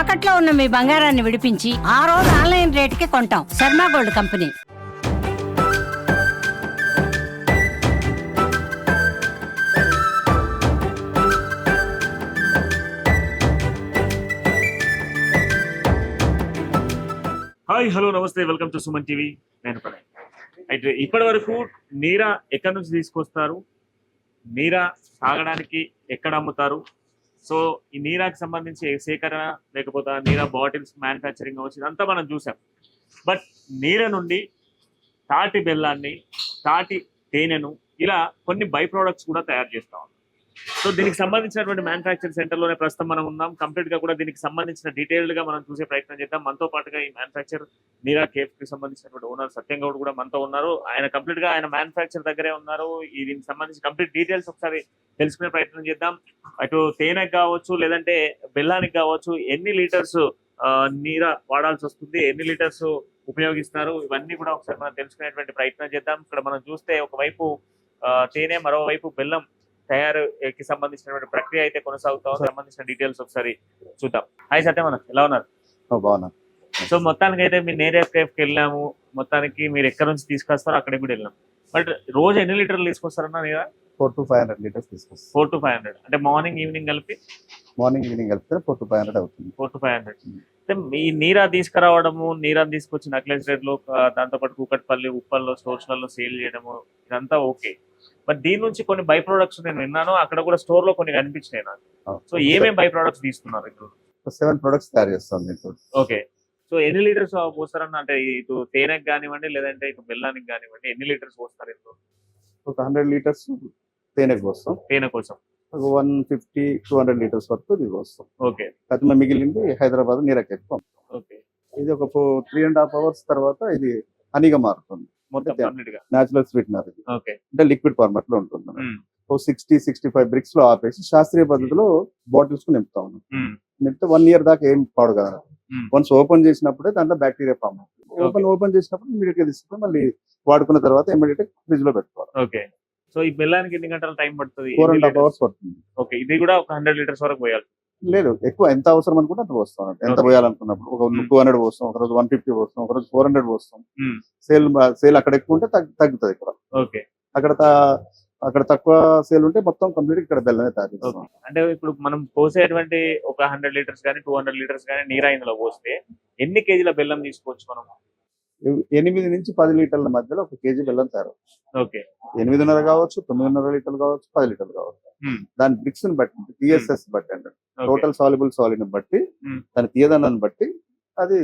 తాకట్లో ఉన్న మీ బంగారాన్ని విడిపించి ఆ రోజు ఆన్లైన్ రేటుకి కొంటాం. Sharma gold company. Hi hello నమస్తే వెల్కమ్ టు సుమన్ టీవీ. నేను ప్రణయ్. అయితే ఇప్పటి వరకు నీరా ఎక్కడి నుంచి తీసుకొస్తారు? నీరా తాగడానికి ఎక్కడ అమ్ముతారు? సో ఈ నీరాకి సంబంధించి సేకరణ లేకపోతే నీరా బాటిల్స్ మ్యానుఫ్యాక్చరింగ్ అవ్వచ్చు ఇదంతా మనం చూసాం. బట్ నీర నుండి తాటి బెల్లాన్ని తాటి తేనెను ఇలా కొన్ని బై ప్రోడక్ట్స్ కూడా తయారు చేస్తాం సో దీనికి సంబంధించినటువంటి మ్యానుఫ్యాక్చరింగ్ సెంటర్లోనే ప్రస్తుతం మనం ఉన్నాం. కంప్లీట్గా కూడా దీనికి సంబంధించిన డీటెయిల్డ్గా మనం చూసే ప్రయత్నం చేద్దాం. మనతో పాటుగా ఈ మ్యానుఫ్యాక్చర్ నీరా కేఫ్కి సంబంధించినటువంటి ఓనర్ సత్యం గౌడ్ కూడా మనతో ఉన్నారు. ఆయన కంప్లీట్గా ఆయన మ్యానుఫ్యాక్చర్ దగ్గరే ఉన్నారు. ఈ దీనికి సంబంధించి కంప్లీట్ డీటెయిల్స్ ఒకసారి తెలుసుకునే ప్రయత్నం చేద్దాం. అటు తేనెకి కావచ్చు లేదంటే బెల్లానికి కావచ్చు ఎన్ని లీటర్స్ నీర వాడాల్సి వస్తుంది ఎన్ని లీటర్స్ ఉపయోగిస్తారు ఇవన్నీ కూడా ఒకసారి మనం తెలుసుకునేటువంటి ప్రయత్నం చేద్దాం. ఇక్కడ మనం చూస్తే ఒకవైపు తేనె మరోవైపు బెల్లం తయారుకి సంబంధించినటువంటి ప్రక్రియ అయితే కొనసాగుతా సంబంధించిన డీటెయిల్స్ ఒకసారి చూద్దాం. హాయ్ సత్యమన్న ఎలా ఉన్నారు? సో మొత్తానికి అయితే మీరు నేరే కేఫ్కి వెళ్ళాము. మొత్తానికి మీరు ఎక్కడ నుంచి తీసుకొస్తారో అక్కడికి కూడా వెళ్ళాం. బట్ రోజు ఎన్ని లీటర్లు తీసుకొస్తారన్నా నీరా? Four to five hundred litres తీసుకొస్తాం. Four to five hundred. అంటే మార్నింగ్ ఈవినింగ్ కలిపి? మార్నింగ్ ఈవినింగ్ కలిపితే ఫోర్ టు ఫైవ్ హండ్రెడ్ అవుతుంది. Four to five hundred. అంటే మీ నీరా తీసుకురావడము నీరా తీసుకొచ్చి నక్లెస్ రేట్లో దాంతో పాటు కూకట్పల్లి ఉప్పల్లో స్టోర్స్లలో సేల్ చేయడము ఇదంతా ఓకే. బట్ దీని నుంచి కొన్ని బై ప్రొడక్ట్స్ నేను విన్నాను. అక్కడ కూడా స్టోర్లో కొన్ని కనిపించినాయి నాకు. సో ఏమేమి బై ప్రొడక్ట్స్ తీసుకున్నారు ఇప్పుడు? సెవెన్ ప్రొడక్ట్స్ తయారు చేస్తాం ఓకే. సో ఎన్ని లీటర్స్ పోస్తారన్న అంటే ఇటు తేనెకి కానివ్వండి లేదంటే ఇటు బెల్లానికి కానివ్వండి ఎన్ని లీటర్స్ పోస్తారు ఇందులో ఒక హండ్రెడ్ లీటర్స్ తేనెకి పోస్తాం. తేనె కోసం. ఒక one fifty two hundred litres వరకు ఇది పోస్తాం. ఓకే. అది మిగిలింది హైదరాబాద్ నీరకెత్తి పంపుతాం. ఓకే. ఇది ఒక త్రీ అండ్ హాఫ్ అవర్స్ తర్వాత ఇది హనీగా మారుతుంది. న్యాచురల్ స్వీట్నర్ ఇది. అంటే లిక్విడ్ ఫార్మాట్లో ఉంటుంది. ఓ సిక్స్టీ సిక్స్టీ ఫైవ్ బ్రిక్స్లో ఆపేసి శాస్త్రీయ పద్ధతిలో బాటిల్స్కు నింపుతా ఉన్నాం. మ్మ్. నింపితే వన్ ఇయర్ దాకా ఏం పాడు కదా. వన్స్ ఓపెన్ చేసినప్పుడే దాంట్లో బ్యాక్టీరియా ఫామ్ అవుతుంది. ఓపెన్ ఓపెన్ చేసినప్పుడు ఇమీడియట్గా తీసుకుని మళ్ళీ వాడుకున్న తర్వాత ఇమీడియట్ ఫ్రిడ్జ్లో పెట్టుకోవాలి. ఓకే సో ఈ బెల్లానికి ఎన్ని గంటల టైం పడుతుంది? Four and half? అవర్స్ పడుతుంది. ఓకే ఇది కూడా ఒక హండ్రెడ్ లీటర్స్ వరకు పోయాలి. లేదు ఎక్కువ ఎంత అవసరం అనుకుంటే అంత పోస్తాం. ఎంత. పోయాలనుకున్నప్పుడు ఒక. టూ హండ్రెడ్ పోస్తాం ఒక రోజు వన్ ఫిఫ్టీ పోస్తాం ఒక రోజు ఫోర్ హండ్రెడ్ పోస్తాం. సేల్ సేల్ అక్కడ ఎక్కువ ఉంటే తగ్గు- తగ్గుతుంది ఇక్కడ ఓకే అక్కడ అక్కడ తక్కువ సేల్ ఉంటే మొత్తం కంప్లీట్ ఇక్కడ బెల్లనే తయారు అంటే ఇప్పుడు మనం పోసేటువంటి ఒక హండ్రెడ్ లీటర్స్ కానీ టూ హండ్రెడ్ లీటర్స్ కానీ నీరా ఇందులో పోస్తే ఎన్ని కేజీల బెల్లం తీసుకోవచ్చు మనం ఎనిమిది నుంచి పది లీటర్ల మధ్యలో ఒక కేజీ బెల్లం తయారు ఓకే ఎనిమిదిన్నర కావచ్చు తొమ్మిదిన్నర లీటర్లు కావచ్చు పది లీటర్లు కావచ్చు. దాని బ్రిక్స్ని బట్టి టిఎస్ఎస్ బట్టి అంటే ఓకే టోటల్ సాల్యుబుల్ సాలిడ్ బట్టి Hmm. దాని తీయదనాన్ని బట్టి అది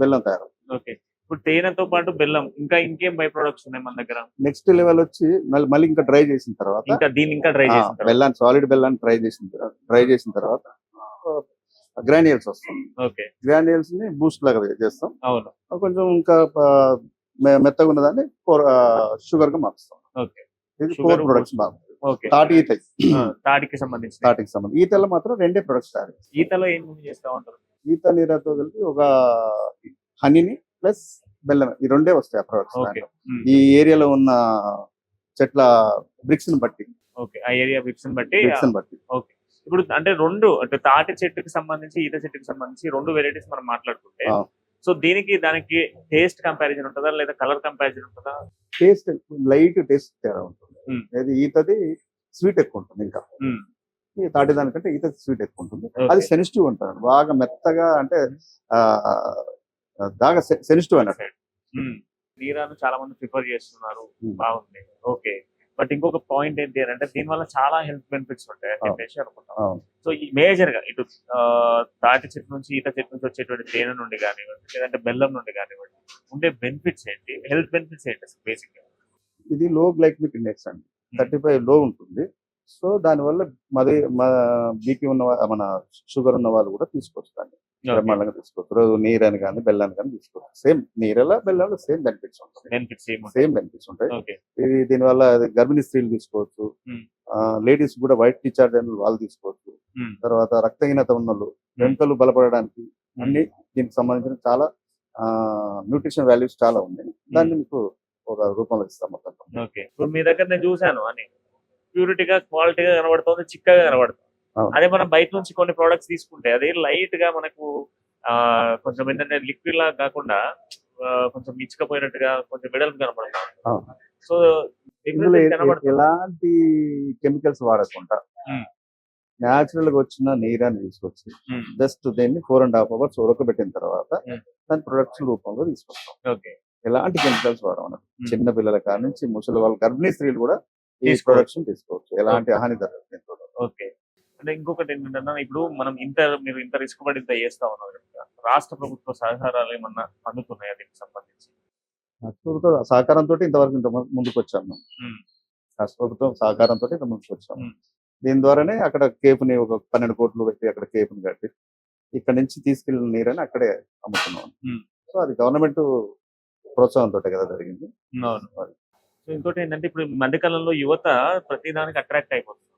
బెల్లం తయారు ఓకే ఇప్పుడు తేనెతో పాటు బెల్లం ఇంకా ఇంకేం బై ప్రొడక్ట్స్ ఉన్నాయి మన దగ్గర? నెక్స్ట్ లెవెల్ వచ్చి మళ్ళీ మళ్ళీ ఇంకా డ్రై చేసిన తర్వాత ఇంకా దీన్ని ఇంకా డ్రై చేసిన తర్వాత. బెల్లాన్ని సాలిడ్ బెల్లాన్ని డ్రై చేసిన తర్వాత డ్రై చేసిన తర్వాత గ్రాన్యూల్స్ వస్తాం ఓకే గ్రాన్యూల్స్ని బూస్ట్ లాగా చేస్తాం. అవును. అవి కొంచెం ఇంకా మెత్తగా ఉన్నదాన్ని షుగర్గా మారుస్తాం. ఓకే ఇది ఫోర్ ప్రొడక్ట్స్ బాగా తాటి ఈత తాటికి సంబంధించి తాటికి సంబంధించి. ఈతలో మాత్రం రెండే ప్రొడక్ట్స్ తయారు. ఈతలో ఏం చేస్తా ఉంటారు? ఈత నీరతో కలిపి ఒక హనీని ప్లస్ బెల్లం. ఈ రెండే వస్తాయి ఆ ప్రొడక్ట్స్ ఈ ఏరియాలో ఉన్న చెట్ల బ్రిక్స్ని బట్టి. ఓకే. ఆ ఏరియా బ్రిక్స్ బట్టి బ్రిక్స్ని బట్టి ఓకే. ఇప్పుడు అంటే రెండు అంటే తాటి చెట్టుకి సంబంధించి ఈత చెట్టుకి సంబంధించి రెండు వెరైటీస్ మనం మాట్లాడుకుంటే. సో దీనికి దానికి టేస్ట్ కంపారిజన్ ఉంటుందా లేదా కలర్ కంపారిజన్ ఉంటుందా టేస్ట్ లైట్ టేస్ట్ తేడా ఉంటుంది. అది ఈతది స్వీట్ ఎక్కువ ఉంటుంది ఇంకా. ఈ తాటి దానికంటే ఈత స్వీట్ ఎక్కువ ఉంటుంది. అది సెన్సిటివ్ ఉంటుంది బాగా మెత్తగా అంటే ఆ బాగా సెన్సిటివ్ అన్నట్టు మ్మ్. నీరాను చాలా మంది ప్రిఫర్ చేస్తున్నారు. బాగుంది ఓకే బట్ ఇంకొక పాయింట్ ఏంటి అని అంటే దీని వల్ల చాలా హెల్త్ బెనిఫిట్స్ ఉంటాయి అని అవును. చెప్పేసి అనుకుంటాం. సో ఈ మేజర్గా ఇటు తాటి చెట్టు నుంచి ఈత చెట్టు నుంచి వచ్చేటువంటి తేనె నుండి కానివ్వండి లేదంటే బెల్లం నుండి కానివ్వండి ఉండే బెనిఫిట్స్ ఏంటి? హెల్త్ బెనిఫిట్స్ ఏంటి అసలు బేసిక్ ఇది లో గ్లైక్మిక్ ఇండెక్స్ అండి. థర్టీ ఫైవ్లో ఉంటుంది. సో దానివల్ల మది బీపీ ఉన్న మన షుగర్ ఉన్న వాళ్ళు కూడా దాన్ని బ్రహ్మాండంగా తీసుకోవచ్చు రోజు నీరని కానీ బెల్లాన్ని కానీ తీసుకోవచ్చు సేమ్ నీరలా బెల్లంలో సేమ్ బెనిఫిట్స్ ఉంటాయి. సేమ్ బెనిఫిట్స్ ఉంటాయి. ఓకే. ఇది దీనివల్ల గర్భిణీ స్త్రీలు తీసుకోవచ్చు. Hmm. లేడీస్ కూడా వైట్ డిశ్చార్జ్ అయిన వాళ్ళు తీసుకోవచ్చు. Hmm. తర్వాత రక్తహీనత ఉన్న వాళ్ళు వెంకలు బలపడడానికి అన్ని దీనికి సంబంధించిన చాలా న్యూట్రిషన్ వాల్యూస్ చాలా ఉన్నాయి. దాన్ని మీకు ఒక రూపంలో ఇస్తాం మొత్తం. ఓకే. ఇప్పుడు మీ దగ్గర నేను చూశాను అని ప్యూరిటీగా క్వాలిటీగా కనబడుతుంది చిక్కగా కనబడుతుంది. అదే మనం బయట నుంచి కొన్ని ప్రోడక్ట్స్ తీసుకుంటే అది లైట్గా మనకు ఆ కొంచెం ఏంటంటే లిక్విడ్ లా కాకుండా కొంచెం ఇచ్చుకపోయినట్టుగా కొంచెం వెడల్పు కనపడతాం. సో ఎలాంటి కెమికల్స్ వాడకుండా. న్యాచురల్గా వచ్చిన నీరాన్ని తీసుకొచ్చి జస్ట్ దీన్ని ఫోర్ అండ్ హాఫ్ అవర్స్ ఉడకబెట్టిన తర్వాత. దాని ప్రొడక్ట్స్ రూపంలో తీసుకొస్తాం ఓకే ఎలాంటి కెమికల్స్ వాడమన్నారు మ్మ్. చిన్న పిల్లల కాడ నుంచి ముసలి వాళ్ళు గర్భిణీ స్త్రీలు కూడా ఈ. ప్రొడక్ట్స్ తీసుకోవచ్చు ఎలాంటి హాని జరగదు. ఓకే అంటే ఇంకొకటి ఏంటంటే ఇప్పుడు మనం ఇంత మీరు ఇంత రిస్క్ పడి ఇంత చేస్తా ఉన్నారు. రాష్ట్ర ప్రభుత్వ సహకారాలు ఏమన్నా అందుతున్నాయా దీనికి సంబంధించి రాష్ట్ర సహకారంతో ఇంతవరకు ఇంత ముందుకు వచ్చాము. రాష్ట్ర ప్రభుత్వం సహకారంతో ఇంత ముందుకు వచ్చాము. దీని ద్వారానే అక్కడ కేపుని ఒక పన్నెండు కోట్లు పెట్టి అక్కడ కేపుని కట్టి ఇక్కడ నుంచి తీసుకెళ్ళిన నీరని అక్కడే అమ్ముతున్నాం మ్మ్. సో అది గవర్నమెంట్ ప్రోత్సాహంతో కదా జరిగింది ఇంకోటి ఏంటంటే ఇప్పుడు మధ్యకాలంలో యువత ప్రతి దానికి అట్రాక్ట్ అయిపోతుంది.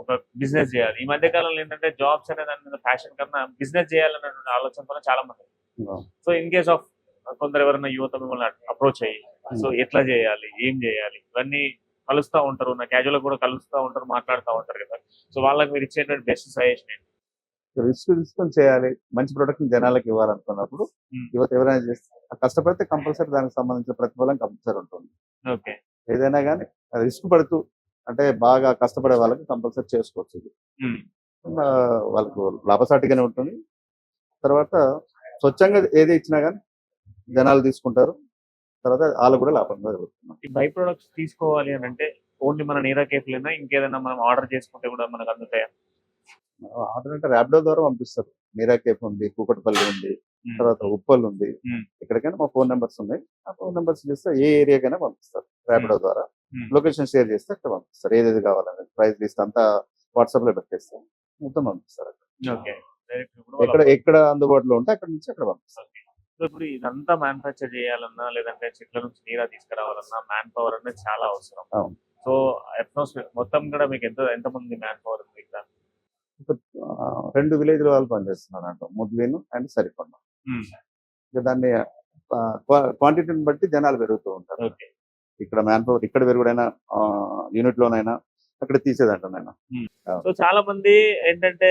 ఒక బిజినెస్ చేయాలి. ఈ మధ్య కాలంలో ఏంటంటే జాబ్స్ అనే దాని మీద ఫ్యాషన్ కన్నా బిజినెస్ చేయాలన్నటువంటి ఆలోచనతో చాలా మంది సో ఇన్ కేస్ ఆఫ్ కొందరు ఎవరైనా యువత మిమ్మల్ని అప్రోచ్ అయ్యి సో ఎట్లా చేయాలి? ఏం చేయాలి? ఇవన్నీ కలుస్తూ ఉంటారు. నా క్యాజువల్ కూడా కలుస్తూ ఉంటారు మాట్లాడుతూ ఉంటారు కదా. సో వాళ్ళకి మీరు ఇచ్చేటువంటి బెస్ట్ సజెషన్ ఏంటి? రిస్క్ తీసుకొని చేయాలి. మంచి ప్రొడక్ట్ జనాలకు ఇవ్వాలనుకున్నప్పుడు మ్మ్. యువత ఎవరైనా చేస్తే కష్టపడితే కంపల్సరీ దానికి సంబంధించిన ప్రతిఫలం కంపల్సరీ ఉంటుంది. ఓకే ఏదైనా కానీ రిస్క్ పడుతూ అంటే బాగా కష్టపడే వాళ్ళకి కంపల్సరీ చేసుకోవచ్చు ఇది. వాళ్ళకు లాభసాటిగానే ఉంటుంది. తర్వాత స్వచ్ఛంగా ఏది ఇచ్చినా కానీ జనాలు తీసుకుంటారు. తర్వాత వాళ్ళు కూడా లాభంగా జరుగుతున్నారు ఈ బై ప్రొడక్ట్స్ తీసుకోవాలి అని అంటే ఓన్లీ మన నీరా కేఫ్లేనా? ఇంకేదైనా మనం ఆర్డర్ చేసుకుంటే కూడా మనకు అందుతాయా? ఆర్డర్ అంటే ర్యాపిడో ద్వారా పంపిస్తారు. మీరా కేఫ్ ఉంది కూకట్పల్లి ఉంది. తర్వాత ఉప్పల్ ఉంది. ఎక్కడికైనా మా ఫోన్ నెంబర్స్ ఉన్నాయి. ఆ ఫోన్ నెంబర్స్ చేస్తే ఏ ఏరియాకైనా పంపిస్తారు ర్యాపిడో ద్వారా. లొకేషన్ షేర్ చేస్తే అక్కడ పంపిస్తారు. ఏదేది కావాలని ప్రైస్ లిస్ట్ అంతా వాట్సాప్లో పెట్టేస్తాం. మొత్తం పంపిస్తారు ఎక్కడ ఎక్కడ అందుబాటులో ఉంటే అక్కడ నుంచి అక్కడ పంపిస్తారు. ఇప్పుడు ఇదంతా మ్యానుఫ్యాక్చర్ చేయాలన్నా లేదంటే చెట్ల నుంచి నీరా తీసుకురావాలన్నా మ్యాన్ పవర్ అనేది చాలా అవసరం. సో అట్మాస్ఫియర్ మొత్తం కూడా మీకు ఎంత ఎంత మంది మ్యాన్ పవర్ ఉంది ఇక్కడ? రెండు విలేజ్ వాళ్ళు పనిచేస్తున్నారు అంట. ముద్లీను అండ్ సరికొండ. ఇక దాన్ని క్వాంటిటీని బట్టి జనాలు పెరుగుతూ ఉంటారు. ఓకే. ఇక్కడ మ్యాన్ పవర్ ఇక్కడ పెరుగుడైనా యూనిట్ లోనైనా అక్కడ తీసేదంట నేను సో చాలా మంది ఏంటంటే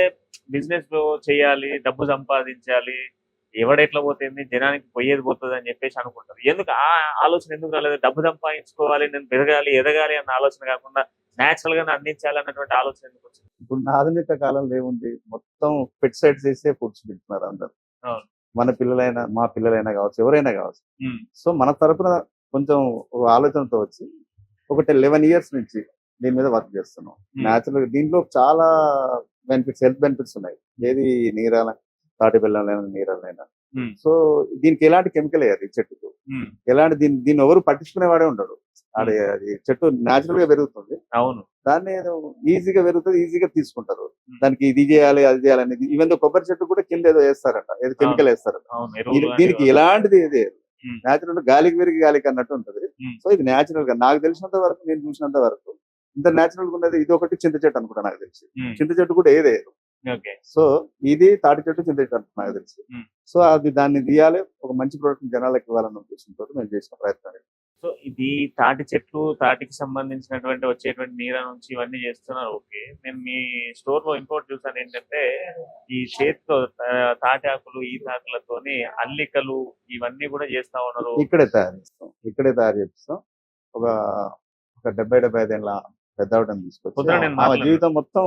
బిజినెస్లో చేయాలి డబ్బు సంపాదించాలి ఎవడెట్లా పోతుంది జనానికి పోయేది పోతుంది అని చెప్పేసి అనుకుంటారు. ఎందుకు? ఆ ఆలోచన ఎందుకు రాలేదు? డబ్బు సంపాదించుకోవాలి నేను పెరగాలి ఎదగాలి అన్న ఆలోచన కాకుండా నేచురల్గా అందించాలి అన్నటువంటి ఆలోచన ఎందుకు వచ్చింది? ఇప్పుడు ఆధునిక కాలంలో ఏముంది? మొత్తం పెట్ సైడ్ చేసే ఫుడ్స్ తింటున్నారు అందరు. మన పిల్లలైనా మా పిల్లలైనా కావచ్చు ఎవరైనా కావచ్చు. సో మన తరపున కొంచెం ఒక ఆలోచనతో వచ్చి ఒకటి లెవెన్ ఇయర్స్ నుంచి దీని మీద వర్క్ చేస్తున్నాం. న్యాచురల్ దీంట్లో చాలా బెనిఫిట్స్ హెల్త్ బెనిఫిట్స్ ఉన్నాయి. ఏది నీరాల తాటి బెల్లంలైనా నీరాలైనా మ్మ్. సో దీనికి ఎలాంటి కెమికల్ వేయాలి చెట్టుకు. మ్మ్. ఎలాంటి దీన్ని దీన్ని ఎవరు పట్టించుకునేవాడే ఉండడు. అది చెట్టు న్యాచురల్గా పెరుగుతుంది. అవును. దాన్ని ఏదో ఈజీగా పెరుగుతుంది ఈజీగా తీసుకుంటారు. దానికి ఇది చేయాలి అది చేయాలి అనేది. ఈవెన్ కొబ్బరి చెట్టు కూడా కింద ఏదో వేస్తారంట ఏదో కెమికల్ వేస్తారంట. దీనికి ఎలాంటిది ఏది. న్యాచురల్ గాలికి పెరిగి గాలికి అన్నట్టు ఉంటది. సో ఇది న్యాచురల్గా నాకు తెలిసినంత వరకు నేను చూసినంత వరకు ఇంత న్యాచురల్గా ఉన్నది ఇది ఒకటి చింత చెట్టు అనుకుంటా నాకు తెలిసి. చింత చెట్టు కూడా ఏదే ఓకే సో ఇది తాటి చెట్టు చింత చెట్టు అనుకుంటా నాకు తెలిసి. సో అది దాన్ని తీయాలి ఒక మంచి ప్రోడక్ట్ జనాలకు ఇవ్వాలన్న ఉద్దేశంతో మేము చేసిన ప్రయత్నం. సో ఇది తాటి చెట్లు తాటికి సంబంధించినటువంటి వచ్చేటువంటి నీర నుంచి ఇవన్నీ చేస్తున్నారు ఓకే నేను మీ స్టోర్లో ఇంకోటి చూసాను ఏంటంటే ఈ చేతితో తాటి ఆకులు ఈ తాకులతోని అల్లికలు ఇవన్నీ కూడా చేస్తా ఉన్నారు ఇక్కడే తయారు చేస్తాం ఇక్కడే తయారు చేస్తాం ఒక ఒక డెబ్బై డెబ్బై ఐదేళ్ళ పెద్ద ఆవిడని తీసుకొచ్చి ఆమె మాట్లాడాను. జీవితం మొత్తం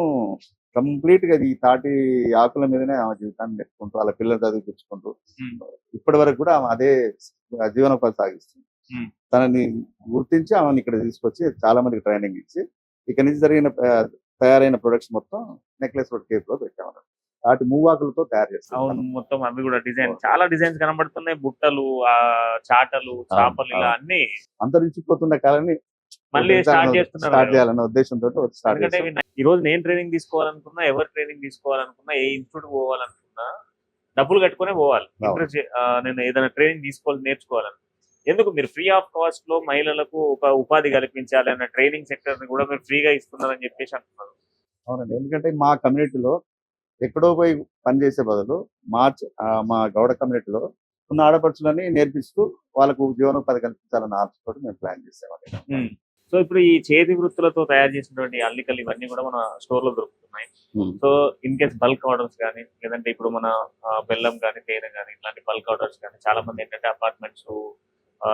కంప్లీట్గా ఈ తాటి ఆకుల మీదనే ఆమె జీవితాన్ని పెట్టుకుంటూ వాళ్ళ పిల్లలు చదివించుకుంటూ. ఇప్పటి వరకు కూడా ఆమె అదే జీవనోపాధి సాగిస్తుంది. తనని గుర్తించి ఆమెను ఇక్కడ తీసుకొచ్చి చాలా మందికి ట్రైనింగ్ ఇచ్చి ఇక్కడ నుంచి జరిగిన తయారైన ప్రొడక్ట్స్ మొత్తం నెక్లెస్ రోడ్ కేఫ్లో పెట్టామన్నమాట. తాటి మూవాకులతో తయారు చేస్తాం మొత్తం అవి కూడా డిజైన్ చాలా డిజైన్స్ కనబడుతున్నాయి. బుట్టలు ఆ చాటలు చేపలు ఇలా. అన్ని అంతరించిపోతున్న కాలాన్ని మళ్ళీ స్టార్ట్ స్టార్ట్ చేయాలన్న ఉద్దేశంతో స్టార్ట్ ఈ రోజు నేను ట్రైనింగ్ తీసుకోవాలనుకున్నా ఎవరు ట్రైనింగ్ తీసుకోవాలనుకున్నా ఏ ఇన్స్టిట్యూట్ పోవాలనుకున్నా డబ్బులు కట్టుకునే పోవాలి. నేను ఏదైనా ట్రైనింగ్ తీసుకోవాలి నేర్చుకోవాలని. ఎందుకు మీరు ఫ్రీ ఆఫ్ కాస్ట్లో మహిళలకు ఒక ఉపాధి కల్పించాలి అన్న ట్రైనింగ్ సెక్టర్ని కూడా మీరు ఫ్రీగా ఇస్తున్నారని చెప్పేసి అంటున్నారు. అవునండి. ఎందుకంటే మా కమ్యూనిటీలో ఎక్కడో పోయి పనిచేసే బదులు మా చ- ఆ, మా గౌడ కమ్యూనిటీలో ఉన్న ఆడపడుచులని నేర్పిస్తూ వాళ్ళకు జీవనోపాధి కల్పించాలన్న ఆలోచనతో మేము ప్లాన్ చేసామండి సో ఇప్పుడు ఈ చేతి వృత్తులతో తయారు చేసినటువంటి అల్లికలు ఇవన్నీ కూడా మన స్టోర్లో దొరుకుతున్నాయి. So in case bulk orders కానీ లేదంటే ఇప్పుడు మన బెల్లం కానీ తేనె కానీ ఇట్లాంటి బల్క్ ఆర్డర్స్ కానీ చాలా మంది ఏంటంటే అపార్ట్మెంట్స్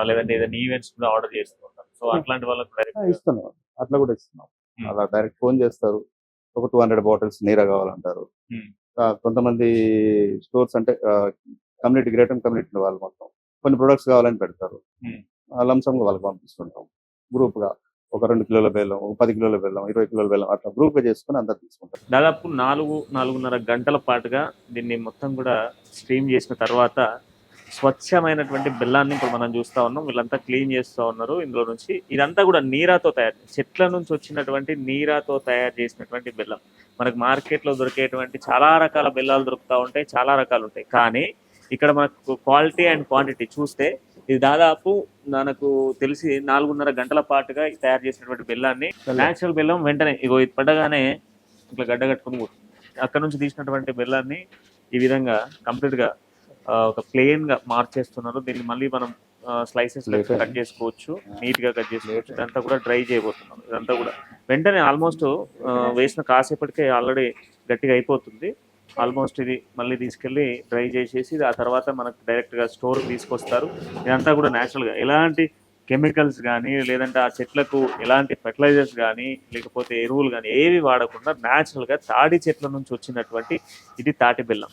లేదంటే ఏదైనా ఈవెంట్స్ కూడా ఆర్డర్ చేస్తూ ఉంటారు సో అట్లాంటి వాళ్ళకి direct- ఇస్తున్నాం అట్లా కూడా ఇస్తున్నాం. Hmm. అలా డైరెక్ట్ ఫోన్ చేస్తారు. ఒక టూ హండ్రెడ్ బాటిల్స్ నీరా కావాలంటారు. Hmm. కొంతమంది స్టోర్స్ అంటే కమ్యూనిటీ గ్రేటర్ కమ్యూనిటీ వాళ్ళు మొత్తం కొన్ని ప్రొడక్ట్స్ కావాలని పెడతారు. Hmm. లంసమ్గా వాళ్ళకి పంపిస్తుంటాం. గ్రూప్గా ఒక రెండు కిలోల బెల్లం ఒక పది కిలోల బెల్లం ఇరవై కిలోల బెల్లం అట్లా గ్రూప్గా చేసుకుని అందరు తీసుకుంటారు. దాదాపు నాలుగు నాలుగున్నర గంటల పాటుగా దీన్ని మొత్తం కూడా స్ట్రీమ్ చేసిన తర్వాత స్వచ్ఛమైనటువంటి బెల్లాన్ని ఇప్పుడు మనం చూస్తా ఉన్నాం. వీళ్ళంతా క్లీన్ చేస్తూ ఉన్నారు. ఇందులో నుంచి ఇదంతా కూడా నీరాతో తయారు చెట్ల నుంచి వచ్చినటువంటి నీరాతో తయారు చేసినటువంటి బెల్లం. మనకు మార్కెట్లో దొరికేటువంటి చాలా రకాల బెల్లాలు దొరుకుతూ ఉంటాయి చాలా రకాలు ఉంటాయి. కానీ ఇక్కడ మనకు క్వాలిటీ అండ్ క్వాంటిటీ చూస్తే ఇది దాదాపు మనకు తెలిసి నాలుగున్నర గంటల పాటుగా తయారు చేసినటువంటి బెల్లాన్ని నేచురల్ బెల్లం వెంటనే ఇగో ఇది పడ్డగానే ఇట్లా గడ్డ కట్టుకుని అక్కడ నుంచి తీసినటువంటి బెల్లాన్ని ఈ విధంగా కంప్లీట్గా ఆ, ఒక ప్లెయిన్గా మార్చేస్తున్నారు. దీన్ని మళ్ళీ మనం స్లైసెస్. కట్ చేసుకోవచ్చు. నీట్గా కట్ చేసుకోవచ్చు ఇదంతా కూడా డ్రై చేయబోతున్నాం. ఇదంతా కూడా. వెంటనే ఆల్మోస్ట్ వేసిన కాసేపటికే ఆల్రెడీ గట్టిగా అయిపోతుంది. ఆల్మోస్ట్ ఇది మళ్ళీ తీసుకెళ్ళి డ్రై చేసేసి ఆ తర్వాత మనకు డైరెక్ట్గా స్టోర్ తీసుకొస్తారు. ఇదంతా కూడా natural గా. ఎలాంటి కెమికల్స్ కానీ లేదంటే ఆ చెట్లకు ఎలాంటి ఫెర్టిలైజర్స్ కానీ లేకపోతే ఎరువులు కానీ ఏవి వాడకుండా natural గా తాడి చెట్ల నుంచి వచ్చినటువంటి ఇది తాటి బెల్లం.